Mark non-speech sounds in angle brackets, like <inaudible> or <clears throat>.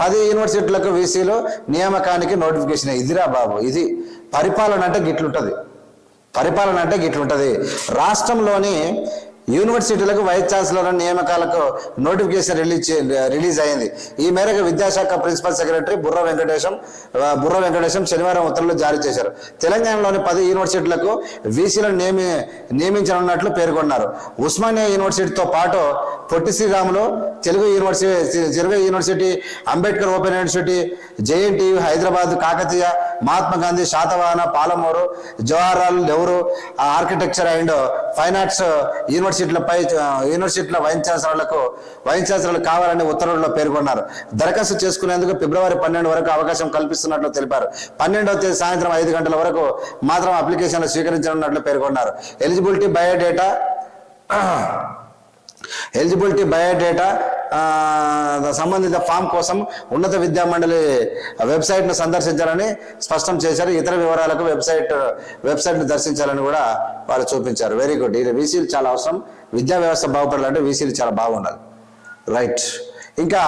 పది యూనివర్సిటీలకు వీసీలో నియామకానికి నోటిఫికేషన్ ఇదిరా బాబు ఇది పరిపాలన అంటే గిట్లుంటది. పరిపాలన అంటే గిట్లుంటది. రాష్ట్రంలోని యూనివర్సిటీలకు వైస్ ఛాన్సలర్ నియామకాలకు నోటిఫికేషన్ రిలీజ్ రిలీజ్ అయింది. ఈ మేరకు విద్యాశాఖ ప్రిన్సిపల్ సెక్రటరీ బుర్ర వెంకటేశం బుర్ర వెంకటేశం శనివారం ఉత్తర్వులు జారీ చేశారు. తెలంగాణలోని పది యూనివర్సిటీలకు వీసీలను నియమి నియమించనున్నట్లు పేర్కొన్నారు. ఉస్మానియా యూనివర్సిటీతో పాటు Potti Sriramulu Telugu university Telugu university Ambedkar open university JNTU Hyderabad Kakatiya Mahatma Gandhi Satavahana Palamuru Jawaharlal Nehru architecture and fine arts యూనివర్సిటీలపై యూనివర్సిటీల వైస్ ఛాన్సలర్లకు వైస్ ఛాన్సలర్లు కావాలని ఉత్తర్వుల్లో పేర్కొన్నారు. దరఖాస్తు చేసుకునేందుకు ఫిబ్రవరి పన్నెండు వరకు అవకాశం కల్పిస్తున్నట్లు తెలిపారు. పన్నెండవ తేదీ సాయంత్రం ఐదు గంటల వరకు మాత్రం అప్లికేషన్లు స్వీకరించనున్నట్లు పేర్కొన్నారు. ఎలిజిబిలిటీ బయోడేటా <clears throat> ఎలిజిబిలిటీ బయోడేటా సంబంధిత ఫామ్ కోసం ఉన్నత విద్యా మండలి వెబ్సైట్ను సందర్శించాలని స్పష్టం చేశారు. ఇతర వివరాలకు వెబ్సైట్ వెబ్సైట్ను దర్శించాలని కూడా వాళ్ళు చూపించారు. వెరీ గుడ్ ఇది వీసీలు చాలా అవసరం. విద్యా వ్యవస్థ బాగుపడాలంటే వీసీలు చాలా బాగుండాలి. రైట్ ఇంకా